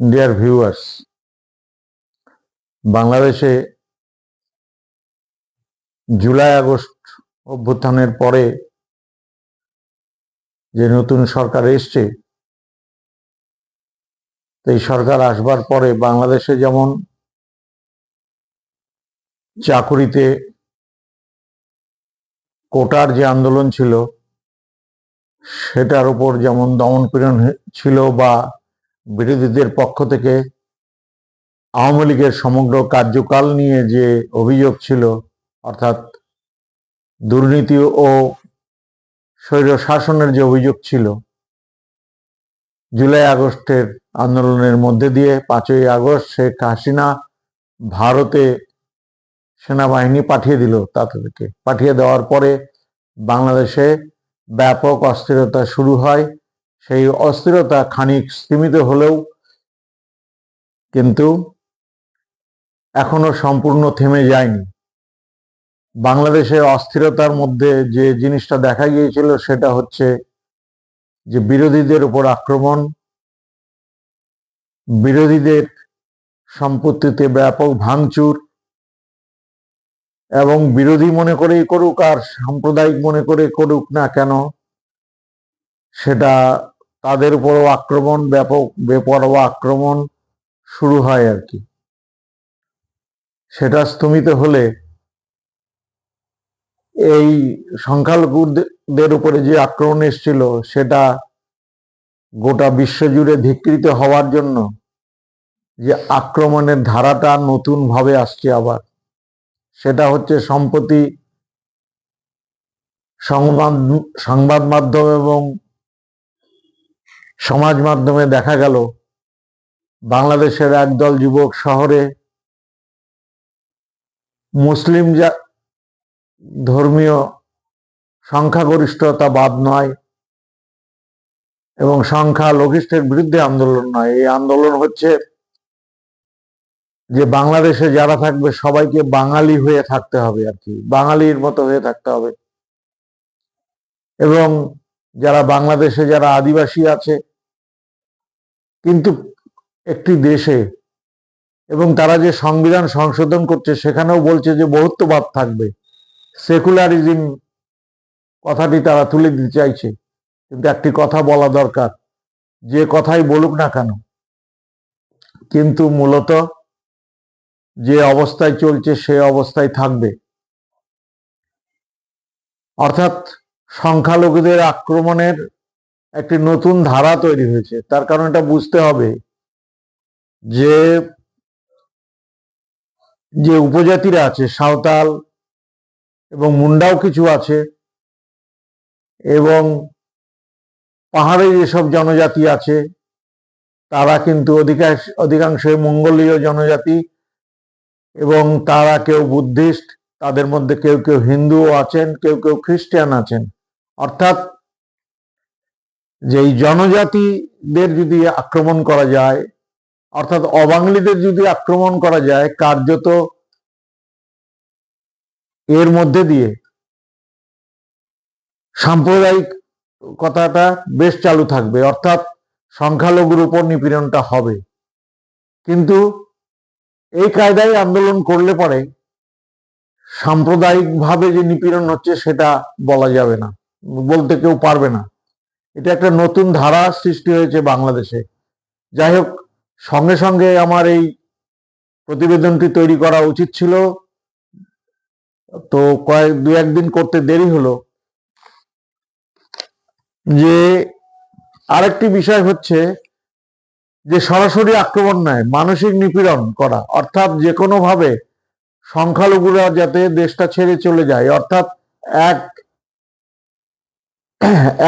Dear viewers বাংলাদেশে July August অভ্যুত্থানের পরে যে নতুন সরকার এসছে এই সরকার আসবার পরে বাংলাদেশে যেমন চাকুরিতে কোটার যে আন্দোলন ছিল, সেটার উপর যেমন দমনপীড়ন ছিল বা বিরোধীদের পক্ষ থেকে আওয়ামী লীগের সমগ্র কার্যকাল নিয়ে যে অভিযোগ ছিল, অর্থাৎ দুর্নীতি ও স্বৈর শাসনের যে অভিযোগ ছিল, জুলাই আগস্টের আন্দোলনের মধ্যে দিয়ে পাঁচই আগস্ট শেখ হাসিনা ভারতে সেনাবাহিনী পাঠিয়ে দিল তাদেরকে। পাঠিয়ে দেওয়ার পরে বাংলাদেশে ব্যাপক অস্থিরতা শুরু হয়। সেই অস্থিরতা খানিক স্তীমিত হলেও কিন্তু এখনও সম্পূর্ণ থেমে যায়নি। বাংলাদেশের অস্থিরতার মধ্যে যে জিনিসটা দেখা গিয়েছিল সেটা হচ্ছে যে বিরোধীদের উপর আক্রমণ, বিরোধীদের সম্পত্তিতে ব্যাপক ভাঙচুর এবং বিরোধী মনে করেই করুক আর সাম্প্রদায়িক মনে করে করুক না কেন, সেটা তাদের উপরও আক্রমণ, ব্যাপক, বেপরোয়া আক্রমণ শুরু হয় আর কি। সেটা স্থমিত হলে এই সংখ্যালঘুদের উপরে যে আক্রমণ এসেছিল, সেটা গোটা বিশ্বজুড়ে ধিকৃত হওয়ার জন্য যে আক্রমণের ধারাটা নতুন ভাবে আসছে আবার, সেটা হচ্ছে সম্প্রতি সংবাদ সংবাদ মাধ্যম এবং সমাজ মাধ্যমে দেখা গেল, বাংলাদেশের একদল যুবক শহরে মুসলিম যা ধর্মীয় সংখ্যাগরিষ্ঠতা বাদ নয় এবং সংখ্যা লঘিষ্ঠের বিরুদ্ধে আন্দোলন নয়। এই আন্দোলন হচ্ছে যে বাংলাদেশে যারা থাকবে সবাইকে বাঙালি হয়ে থাকতে হবে আর কি, বাঙালির মতো হয়ে থাকতে হবে। এবং যারা বাংলাদেশে যারা আদিবাসী আছে কিন্তু একটি দেশে এবং তারা যে সংবিধান সংশোধন করছে, সেখানেও বলছে যে বহুত্ববাদ থাকবে। সেকুলারিজম কথাটি তারা তুলে দিতে চাইছে। কিন্তু একটি কথা বলা দরকার, যে কথাই বলুক না কেন, কিন্তু মূলত যে অবস্থায় চলছে, সে অবস্থায় থাকবে। অর্থাৎ সংখ্যালঘুদের আক্রমণের একটি নতুন ধারা তৈরি হয়েছে। তার কারণ এটা বুঝতে হবে যে যে উপজাতিরা আছে, সাঁওতাল এবং মুন্ডাও কিছু আছে এবং পাহাড়ে যেসব জনজাতি আছে, তারা কিন্তু অধিকাংশ, অধিকাংশই মঙ্গোলীয় জনজাতি এবং তারা কেউ বুদ্ধিস্ট, তাদের মধ্যে কেউ কেউ হিন্দুও আছেন, কেউ কেউ খ্রিস্টান আছেন। অর্থাৎ যে এই জনজাতিদের যদি আক্রমণ করা যায়, অর্থাৎ অবাঙালিদের যদি আক্রমণ করা যায়, কার্যত এর মধ্যে দিয়ে সাম্প্রদায়িক কথাটা বেশ চালু থাকবে, অর্থাৎ সংখ্যালঘুর উপর নিপীড়নটা হবে। কিন্তু এই কায়দায় আন্দোলন করলে পরে সাম্প্রদায়িকভাবে যে নিপীড়ন হচ্ছে, সেটা বলা যাবে না, বলতে কেউ পারবে না। এটা একটা নতুন ধারা সৃষ্টি হয়েছে বাংলাদেশে। যাই হোক, সঙ্গে সঙ্গে আমার এই প্রতিবেদনটি তৈরি করা উচিত ছিল। তো কয়েক, দু একদিন করতে দেরি হলো। যে আরেকটি বিষয় হচ্ছে যে সরাসরি আক্রমণ নয়, মানসিক নিপীড়ন করা। অর্থাৎ যে কোনো ভাবে সংখ্যালঘুরা যাতে দেশটা ছেড়ে চলে যায়। অর্থাৎ এক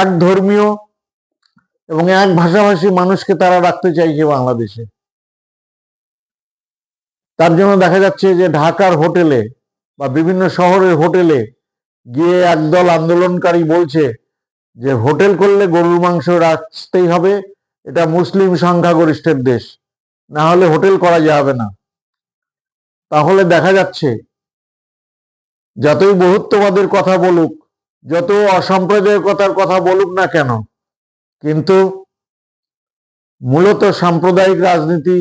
এক ধর্মীয় এবং এক ভাষাভাষী মানুষকে তারা রাখতে চাইছে বাংলাদেশে। তার জন্য দেখা যাচ্ছে যে ঢাকার হোটেলে বা বিভিন্ন শহরের হোটেলে গিয়ে একদল আন্দোলনকারী বলছে যে হোটেল করলে গরুর মাংস রাখতেই হবে, এটা মুসলিম সংখ্যাগরিষ্ঠের দেশ, না হলে হোটেল করা যাবে না। তাহলে দেখা যাচ্ছে, যতই বহুত্ববাদের কথা বলুক যত অসাম্প্রদায়িকতার কথা বলুক না কেন, কিন্তু মূলত সাম্প্রদায়িক রাজনীতি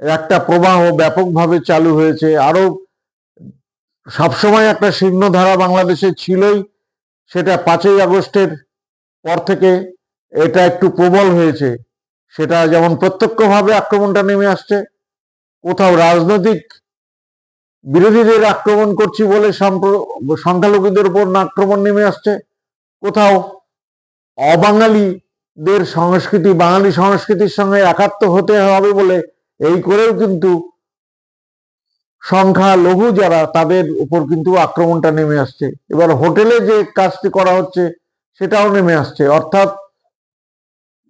একটা প্রবাহ ব্যাপকভাবে চালু হয়েছে। আরও সবসময় একটা সিংহধারা বাংলাদেশে ছিলই, সেটা পাঁচই আগস্টের পর থেকে এটা একটু প্রবল হয়েছে। সেটা যেমন প্রত্যক্ষভাবে আক্রমণটা নেমে আসছে, কোথাও রাজনৈতিক বিরোধীদের আক্রমণ করছি বলে সংখ্যালঘুদের উপর আক্রমণ নেমে আসছে। কোথাও অবাঙালিদের সংস্কৃতি, বাঙালি সংস্কৃতির সঙ্গে একাত্ম হতে হবে বলে এই করেও কিন্তু সংখ্যা লঘু যারা, তাদের উপর কিন্তু আক্রমণটা নেমে আসছে। এবার হোটেলে যে কাজটি করা হচ্ছে, সেটাও নেমে আসছে। অর্থাৎ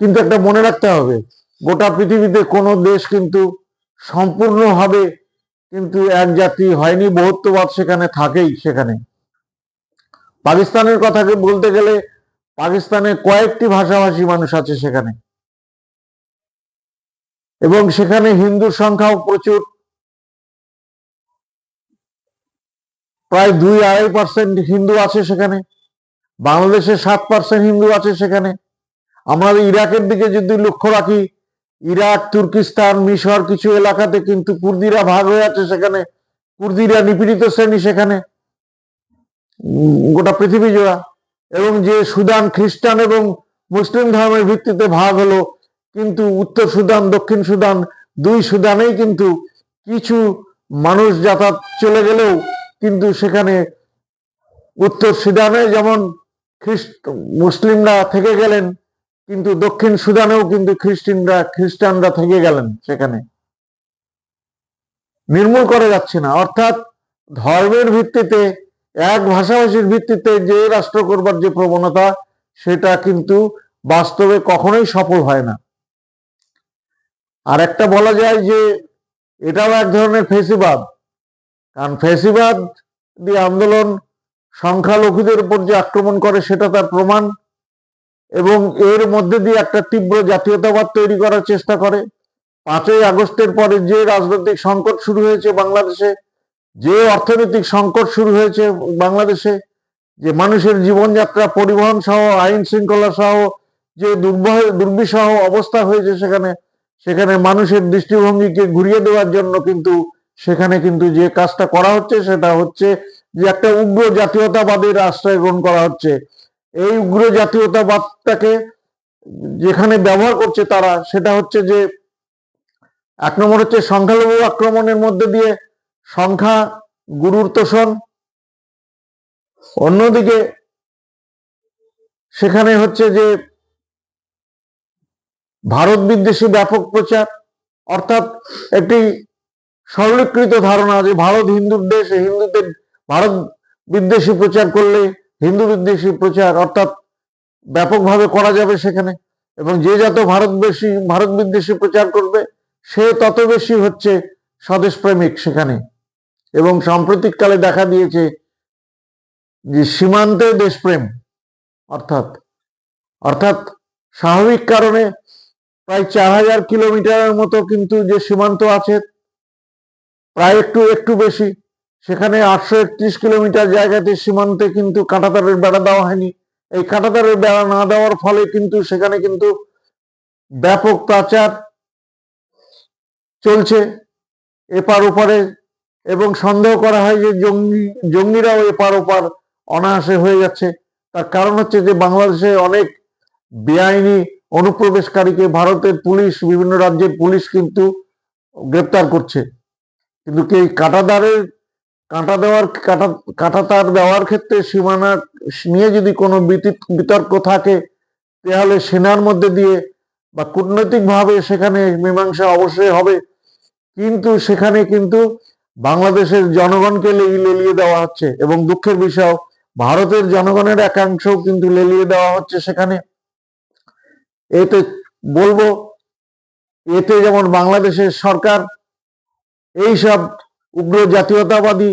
কিন্তু একটা মনে রাখতে হবে, গোটা পৃথিবীতে কোনো দেশ কিন্তু সম্পূর্ণভাবে কিন্তু এক জাতি হয়নি, বহুত্ববাদ সেখানে থাকেই সেখানে। পাকিস্তানের কথাকে বলতে গেলে পাকিস্তানে কয়েকটি ভাষাভাষী মানুষ আছে সেখানে। এবং সেখানে হিন্দুর সংখ্যাও প্রচুর। প্রায় দুই আড়াই পার্সেন্ট হিন্দু আছে সেখানে। বাংলাদেশে সাত পার্সেন্ট হিন্দু আছে সেখানে। আমরা ইরাকের দিকে যদি লক্ষ্য রাখি ইরাক, তুর্কিস্তান, মিশর কিছু এলাকাতে কিন্তু কুর্দিরা ভাগ হয়ে আছে সেখানে। কুর্দিরা নিপীড়িত শ্রেণি সেখানে। গোটা পৃথিবী জোড়া। এবং যে সুদান খ্রিস্টান এবং মুসলিম ধর্মের ভিত্তিতে ভাগ হলো, কিন্তু উত্তর সুদান, দক্ষিণ সুদান, দুই সুদানেই কিন্তু কিছু মানুষ যাতায়াত চলে গেলেও কিন্তু সেখানে উত্তর সুদানে যেমন খ্রিস্ট, মুসলিমরা থেকে গেলেন কিন্তু দক্ষিণ সুদানেও কিন্তু খ্রিস্টানরা খ্রিস্টানরা থেকে গেলেন সেখানে। নির্মূল করা যাচ্ছে না। অর্থাৎ ধর্মের ভিত্তিতে, এক ভাষাভাষীর ভিত্তিতে যে রাষ্ট্র করবার যে প্রবণতা, সেটা কিন্তু বাস্তবে কখনোই সফল হয় না। আর একটা বলা যায় যে, এটাও এক ধরনের ফেসিবাদ। কারণ ফেসিবাদ দিয়ে আন্দোলন সংখ্যালঘুদের উপর যে আক্রমণ করে, সেটা তার প্রমাণ এবং এর মধ্যে দিয়ে একটা তীব্র জাতীয়তাবাদ তৈরি করার চেষ্টা করে। পাঁচই আগস্টের পরে যে রাজনৈতিক সংকট শুরু হয়েছে বাংলাদেশে, যে অর্থনৈতিক সংকট শুরু হয়েছে বাংলাদেশে, যে মানুষের জীবনযাত্রা পরিবহন সহ, আইন শৃঙ্খলা সহ, যে দুর্বহ, দুর্বিষহ অবস্থা হয়েছে সেখানে সেখানে মানুষের দৃষ্টিভঙ্গিকে ঘুরিয়ে দেওয়ার জন্য কিন্তু সেখানে কিন্তু যে কাজটা করা হচ্ছে সেটা হচ্ছে যে একটা উগ্র জাতীয়তাবাদের আশ্রয় গ্রহণ করা হচ্ছে। এই উগ্র জাতীয়তাবাদটাকে যেখানে ব্যবহার করছে তারা, সেটা হচ্ছে যে এক নম্বর হচ্ছে সংখ্যালঘু আক্রমণের মধ্যে দিয়ে সংখ্যা গুরুর তোষণ অন্যদিকে সেখানে হচ্ছে যে ভারত বিদ্বেষী ব্যাপক প্রচার, অর্থাৎ একটি সরলীকৃত ধারণা যে ভারত হিন্দুর দেশ, হিন্দুদের ভারত বিদ্বেষী প্রচার করলে হিন্দু বিদ্বেষী প্রচার অর্থাৎ ব্যাপকভাবে করা যাবে সেখানে, এবং যে যত ভারতবেশী, ভারত বিদ্বেষী প্রচার করবে, সে তত বেশি হচ্ছে স্বদেশ প্রেমিক সেখানে। এবং সাম্প্রতিককালে দেখা দিয়েছে যে সীমান্তে দেশপ্রেম, অর্থাৎ অর্থাৎ স্বাভাবিক কারণে প্রায় চার হাজার কিলোমিটারের মতো কিন্তু যে সীমান্ত আছে, প্রায় একটু একটু বেশি সেখানে আটশো একত্রিশ কিলোমিটার জায়গাতে সীমান্তে কিন্তু কাঁটাতারের বেড়া দেওয়া হয়নি। এই কাঁটাতারের বেড়া না দেওয়ার ফলে কিন্তু সেখানে কিন্তু ব্যাপক পাচার চলছে এপার ওপারে এবং সন্দেহ করা হয় যে জঙ্গি, জঙ্গিরাও এপার ওপার অনায়াসে হয়ে যাচ্ছে। তার কারণ হচ্ছে যে বাংলাদেশে অনেক বেআইনি অনুপ্রবেশকারীকে ভারতের পুলিশ, বিভিন্ন রাজ্যের পুলিশ কিন্তু গ্রেপ্তার করছে। কিন্তু কি কাঁটাদারের কাঁটা দেওয়ার, কাঁটা কাঁটা তার দেওয়ার ক্ষেত্রে সীমানা নিয়ে যদি কোনো বিতি- বিতর্ক থাকে, তাহলে সেনার মধ্যে দিয়ে বা কূটনৈতিক ভাবে সেখানে মীমাংসা অবশ্যই হবে। কিন্তু সেখানে কিন্তু বাংলাদেশের জনগণকে লেলিয়ে দেওয়া হচ্ছে এবং দুঃখের বিষয়, ভারতের জনগণের একাংশও কিন্তু লেলিয়ে দেওয়া হচ্ছে সেখানে। এতে বলব, এতে যেমন বাংলাদেশের সরকার, এইসব উগ্র জাতীয়তাবাদী,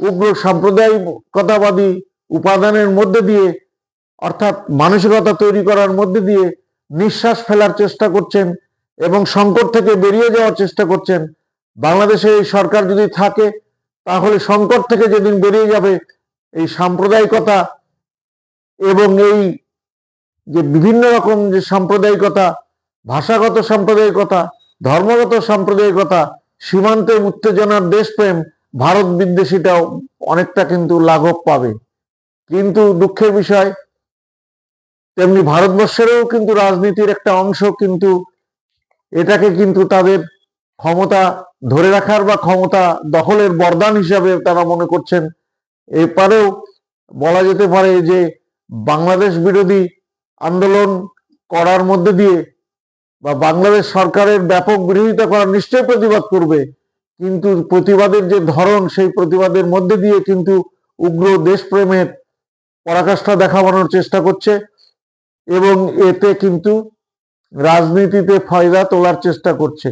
উগ্র সাম্প্রদায়িকতাবাদী উপাদানের মধ্যে দিয়ে, অর্থাৎ মানসিকতা তৈরি করার মধ্যে দিয়ে নিঃশ্বাস ফেলার চেষ্টা করছেন এবং সংকট থেকে বেরিয়ে যাওয়ার চেষ্টা করছেন। বাংলাদেশে এই সরকার যদি থাকে, তাহলে সংকট থেকে যেদিন বেরিয়ে যাবে, এই সাম্প্রদায়িকতা এবং এই যে বিভিন্ন রকম যে সাম্প্রদায়িকতা, ভাষাগত সাম্প্রদায়িকতা, ধর্মগত সাম্প্রদায়িকতা সীমান্তে উত্তেজনার দেশপ্রেম ভারত বিদ্বেষীটাও অনেকটা কিন্তু লাঘব পাবে। কিন্তু দুঃখের বিষয়, তেমনি ভারতবর্ষেরও কিন্তু রাজনীতির একটা অংশ কিন্তু এটাকে কিন্তু তাদের ক্ষমতা ধরে রাখার বা ক্ষমতা দখলের বরদান হিসাবে তারা মনে করছেন। এপারেও বলা যেতে পারে যে বাংলাদেশ বিরোধী আন্দোলন করার মধ্যে দিয়ে বা বাংলাদেশ সরকারের ব্যাপক বিরোধিতা করার নিশ্চয় প্রতিবাদ করবে, কিন্তু প্রতিবাদের যে ধরন, সেই প্রতিবাদের মধ্যে দিয়ে কিন্তু উগ্র দেশপ্রেমের পরাকাষ্ঠা দেখাবানোর চেষ্টা করছে এবং এতে কিন্তু রাজনীতিতে ফায়দা তোলার চেষ্টা করছে।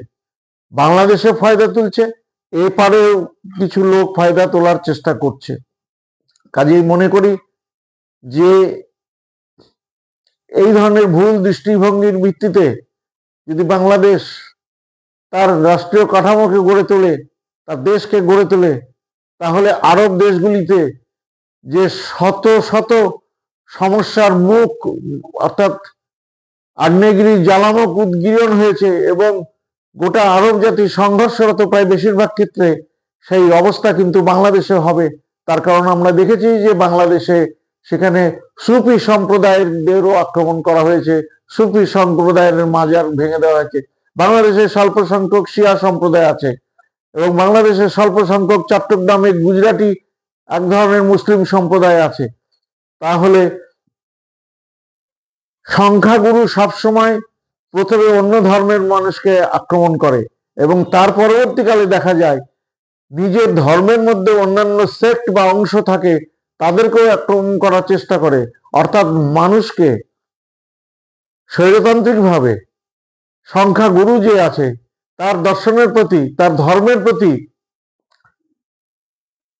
বাংলাদেশে ফায়দা তুলছে, এপারেও কিছু লোক ফায়দা তোলার চেষ্টা করছে। কাজেই মনে করি যে এই ধরনের ভুল দৃষ্টিভঙ্গির ভিত্তিতে যদি বাংলাদেশ তার রাষ্ট্রীয় কাঠামোকে গড়ে তোলে, তার দেশকে গড়ে তোলে, তাহলে আরব দেশগুলিতে যে শত শত সমস্যার মুখ, অর্থাৎ আগ্নেয়গিরি জ্বালামক উদ্গীরণ হয়েছে এবং গোটা আরব জাতি সংঘর্ষরত প্রায় বেশিরভাগ ক্ষেত্রে সেই অবস্থা কিন্তু বাংলাদেশে হবে। তার কারণ আমরা দেখেছি যে বাংলাদেশে সেখানে সুফি সম্প্রদায়েরদেরও আক্রমণ করা হয়েছে। সুফি সম্প্রদায়ের মাজার ভেঙে দেওয়া হয়েছে। বাংলাদেশে স্বল্প সংখ্যক শিয়া সম্প্রদায় আছে এবং বাংলাদেশে স্বল্প সংখ্যক চট্টগ্রামে গুজরাটি এক ধরনের মুসলিম সম্প্রদায় আছে। তাহলে সংখ্যাগুরু সবসময় প্রথমে অন্য ধর্মের মানুষকে আক্রমণ করে এবং তার পরবর্তীকালে দেখা যায় নিজের ধর্মের মধ্যে অন্যান্য সেক্ট বা অংশ থাকে তাদেরকেও আক্রমণ করার চেষ্টা করে। অর্থাৎ মানুষকে স্বৈরতান্ত্রিক ভাবে সংখ্যাগুরু যে আছে, তার দর্শনের প্রতি, তার ধর্মের প্রতি,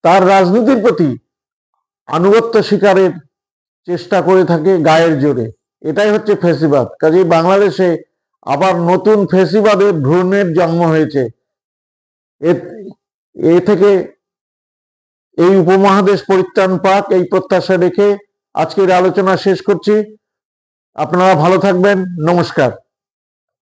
তার রাজনীতির প্রতি আনুগত্য স্বীকারের চেষ্টা করে থাকে গায়ের জোরে। এটাই হচ্ছে ফেসিবাদ। কাজেই বাংলাদেশে আবার নতুন ফেসিবাদের ভ্রূণের জন্ম হয়েছে। এ থেকে এই উপমহাদেশ পরিত্রাণ পাক এই প্রত্যাশা রেখে আজকের আলোচনা শেষ করছি। আপনারা ভালো থাকবেন নমস্কার।